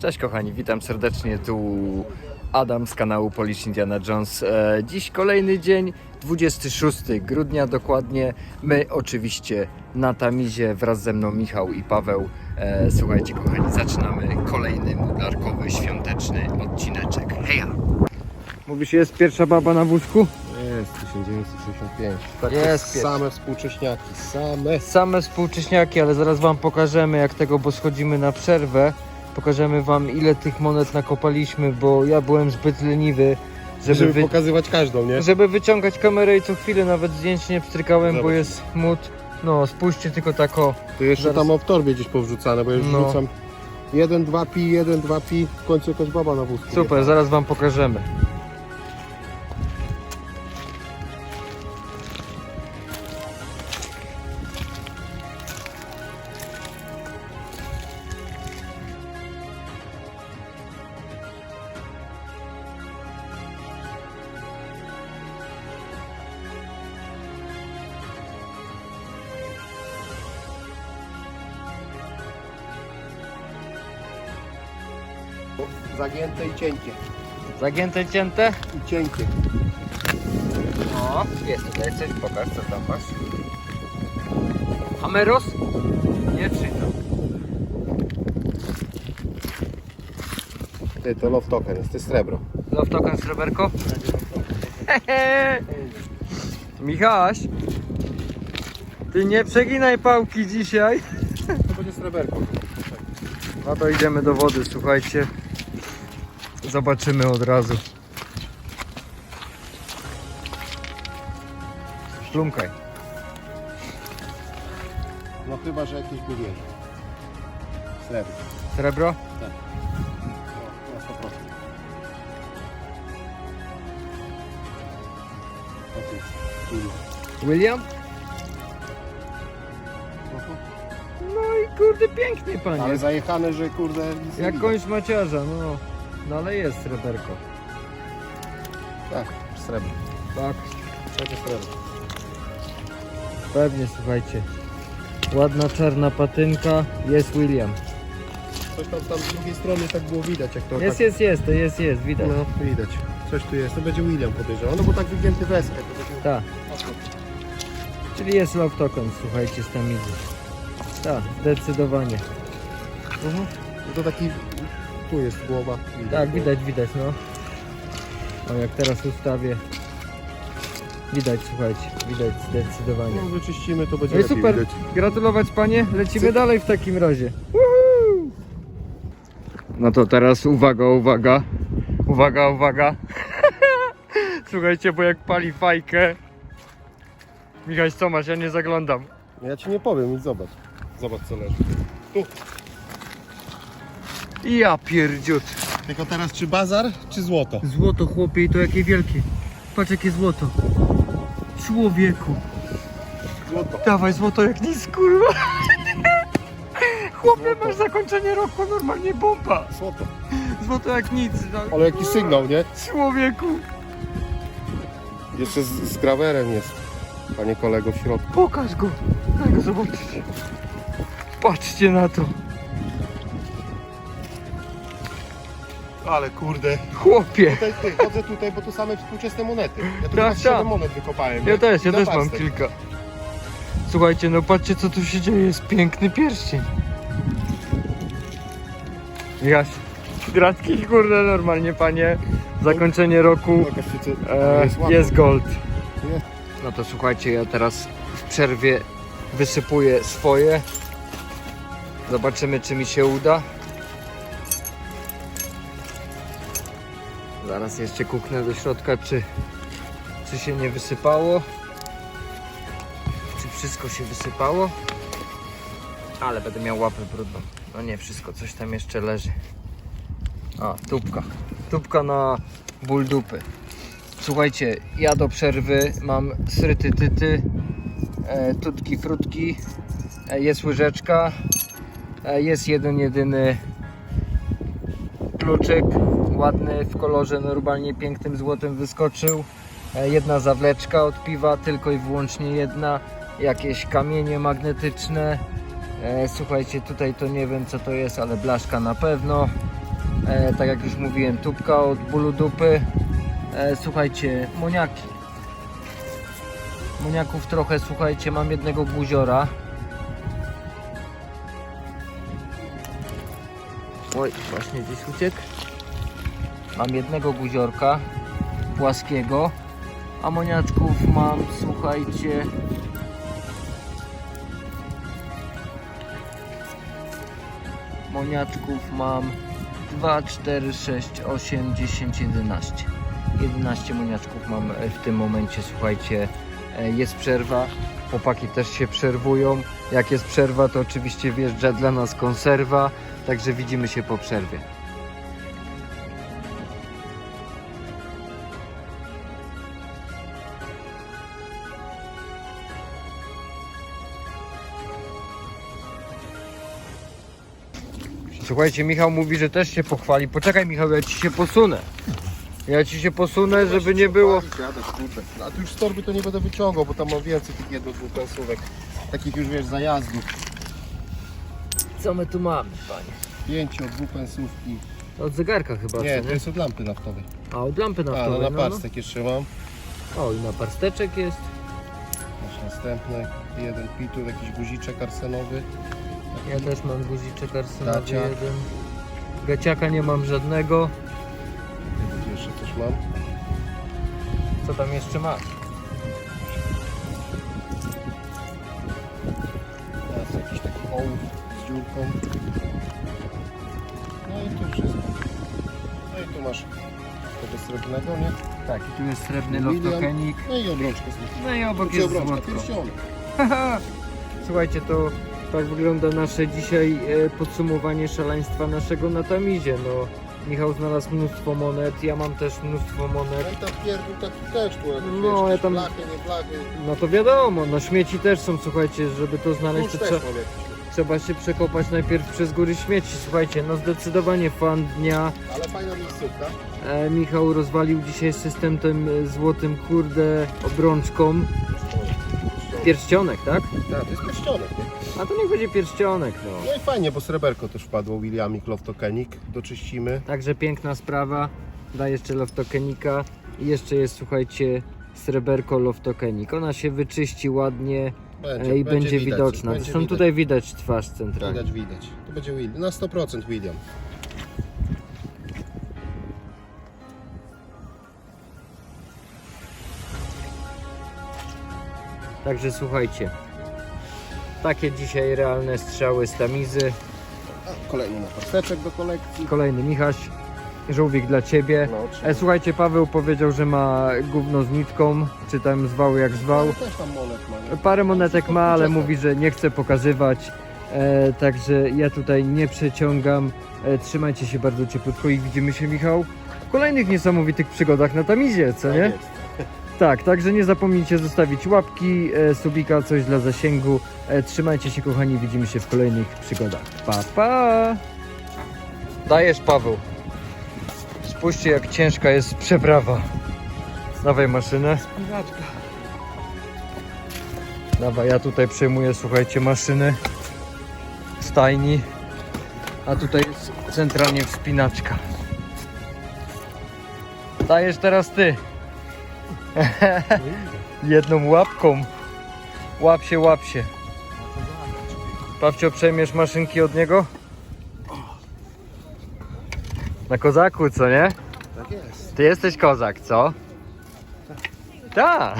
Cześć kochani, witam serdecznie, tu Adam z kanału Polish Indiana Jones. E, dziś kolejny dzień, 26 grudnia dokładnie. My oczywiście na Tamizie, wraz ze mną Michał i Paweł. E, słuchajcie kochani, zaczynamy kolejny mudlarkowy, świąteczny odcineczek. Heja! Mówisz, jest pierwsza baba na wózku? Jest 1965. Tak, jest pierwszy. same współcześniaki, same. Same współcześniaki, ale zaraz wam pokażemy jak tego, bo schodzimy na przerwę. Pokażemy wam ile tych monet nakopaliśmy, bo ja byłem zbyt leniwy, żeby, Żeby, wy... pokazywać każdą, nie? żeby wyciągać kamerę i co chwilę nawet zdjęć nie pstrykałem, bo Zobacz. jest mód. No, spójrzcie tylko tak o. To jeszcze Zaraz- tam mam w torbie gdzieś powrzucane, bo już No. wrzucam 1, 2 pi, 1, 2 pi, w końcu jakaś baba na wózku. Super, zaraz wam pokażemy. Zagięte i cienkie. Zagięte, cięte? I cienkie. O, jest tutaj coś, pokaż co tam masz. Ameros? Nie czytam. Ty, to love token, jest to jest srebro. Love token sreberko? Michaś, ty nie przeginaj pałki dzisiaj. To będzie sreberko. No to idziemy do wody, słuchajcie. Zobaczymy od razu. Szlumkaj. No chyba, że jakieś by wiesz. Srebro. Srebro? No, na 100%. Tak jest. Kurwa. William? No No i kurde pięknie panie. Ale zajechane, że kurde nic nie Jak widać. kończ maciarza, no. No ale jest sreberko. Tak, srebro. Tak, Będzie srebro. pewnie słuchajcie. Ładna czarna patynka, jest William. Coś tam, tam z drugiej strony tak było widać, jak to Jest, tak... jest, jest, to jest, jest, widać. No, widać. Coś tu jest. To będzie William podejrzewam. No bo tak wygięty weskę. To będzie... Tak, czyli jest love token, słuchajcie, z tamizy. Tak, zdecydowanie. Mhm. No to taki... Tu jest głowa. Tak, widać, widać, no. O, jak teraz ustawię. Widać, słuchajcie, widać zdecydowanie. No wyczyścimy, to będzie No lepiej super, widać. gratululować panie, lecimy Cyk. dalej w takim razie. No to teraz uwaga, uwaga, uwaga, uwaga. Słuchajcie, bo jak pali fajkę. Michał, co masz? Ja nie zaglądam. Ja ci nie powiem, zobacz. Zobacz co leży. Ja pierdziut. Tylko teraz czy bazar, czy złoto? Złoto chłopie i to jakie wielkie. Patrz jakie złoto. Człowieku. Złoto. Dawaj złoto jak nic, kurwa. Chłopie, masz zakończenie roku, normalnie bomba. Złoto. Złoto jak nic. No. Ale jaki sygnał, nie? Człowieku. Jeszcze z, z grawerem jest. Panie kolego w środku. Pokaż go. Daj go zobaczyć. Patrzcie na to. Ale kurde. Chłopie. Tutaj, ty, chodzę tutaj, bo tu same współczesne monety. Ja tu Tak, tak. monet wykopałem. Ja też, ja Na też mam parstek. kilka. Słuchajcie, no patrzcie co tu się dzieje. Jest piękny pierścień. Jaś. Gratki, kurde, normalnie panie. Zakończenie roku. Pokaż się, co... E, jest gold. Jest. No to słuchajcie, ja teraz w przerwie wysypuję swoje. Zobaczymy, czy mi się uda. Zaraz jeszcze kuknę do środka, czy, czy się nie wysypało. Czy wszystko się wysypało. Ale będę miał łapę brudną. No nie wszystko, coś tam jeszcze leży. A, tubka. Tubka na ból dupy. Słuchajcie, ja do przerwy mam sryty tyty, e, tutki frutki, e, jest łyżeczka, e, jest jeden jedyny kluczyk, ładny w kolorze normalnie pięknym złotym wyskoczył, e, jedna zawleczka od piwa, tylko i wyłącznie jedna, jakieś kamienie magnetyczne, e, słuchajcie tutaj to nie wiem co to jest, ale blaszka na pewno, E, tak jak już mówiłem, tubka od bólu dupy. Słuchajcie, moniaki. Moniaków trochę, słuchajcie, mam jednego guziora. Oj, właśnie gdzieś uciekł. Mam jednego guziorka płaskiego. Amoniaczków mam, słuchajcie, moniaczków mam 2, 4, 6, 8, 10, 11. 11 moniaczków mam w tym momencie, słuchajcie, e, jest przerwa. Chłopaki też się przerwują. Jak jest przerwa, to oczywiście wjeżdża dla nas konserwa, także widzimy się po przerwie. Słuchajcie, Michał mówi, że też się pochwali. Poczekaj Michał, ja ci się posunę. Ja ci się posunę, żeby nie było. A tu już z torby to nie będę wyciągał, bo tam mam więcej tych jedno dwóch pensówek. Takich już wiesz, zajazdów. Co my tu mamy, panie? Pięcio, dwupensówki. Od zegarka chyba, Nie, co, to jest od lampy naftowej. A, od lampy A, no naftowej, na no, parstek jeszcze mam. no. O, i na parsteczek jest. Masz następny, jeden pitu, jakiś guziczek arsenowy. Ja też mam guziczek arsynowy Gaciak. jeden. Gaciaka nie mam żadnego. Jeszcze coś mam. Co tam jeszcze masz? No i tu wszystko. No i tu masz tego srebrnego, nie? Tak, i tu jest srebrny loftokenik. No i obrączkę z. No i obok jest obrączka, złotko. pierścionek. Słuchajcie, to tak wygląda nasze dzisiaj e, podsumowanie szaleństwa naszego na Tamizie. No, Michał znalazł mnóstwo monet, ja mam też mnóstwo monet. No i tam pierdół taki też tu, jakieś, No, wiesz, ja tam- blachy, nie blachy. No to wiadomo, no śmieci też są, słuchajcie, żeby to znaleźć, to też trzeba, mam jakiś. Trzeba się przekopać najpierw przez góry śmieci. Słuchajcie, no zdecydowanie fan dnia. Ale fajna miejscówka. E, Michał rozwalił dzisiaj system tym e, złotym, kurde, obrączką. Pierścionek, tak? Tak, to jest pierścionek, nie? A to niech będzie pierścionek, no. No i fajnie, bo sreberko też wpadło, Williamik Loftokenik. Doczyścimy. Także piękna sprawa. Da jeszcze loftokenika. I jeszcze jest, słuchajcie, sreberko loftokenik. Ona się wyczyści ładnie Będzie, i będzie, widać, widoczna. Będzie Zresztą widać. tutaj widać twarz centralnie. Widać, widać. To będzie William. Na 100% William. Także słuchajcie. Takie dzisiaj realne strzały z tamizy. A, kolejny napasteczek do kolekcji. Kolejny Michaś. Żółwik dla Ciebie. No, E, słuchajcie, Paweł powiedział, że ma gówno z nitką, czy tam zwał jak zwał. Ale też tam monet ma. nie? Parę monetek ma, ale mówi, że nie chce pokazywać. E, także ja tutaj nie przeciągam. E, trzymajcie się bardzo cieplutko i widzimy się, Michał, w kolejnych niesamowitych przygodach na Tamizie, co Tak nie? jest. Tak, także nie zapomnijcie zostawić łapki, e, subika, coś dla zasięgu. E, trzymajcie się, kochani, widzimy się w kolejnych przygodach. Pa, pa! Dajesz, Paweł. Spójrzcie, jak ciężka jest przeprawa. Dawaj maszynę. Spinaczka. Dobra, ja tutaj przejmuję, słuchajcie, maszyny stajni, a tutaj jest centralnie wspinaczka. Dajesz teraz ty. Jedną łapką. Łap się, łap się. Pawcio, przejmiesz maszynki od niego? Na kozaku, co nie? Tak jest. Ty jesteś kozak, co? Tak.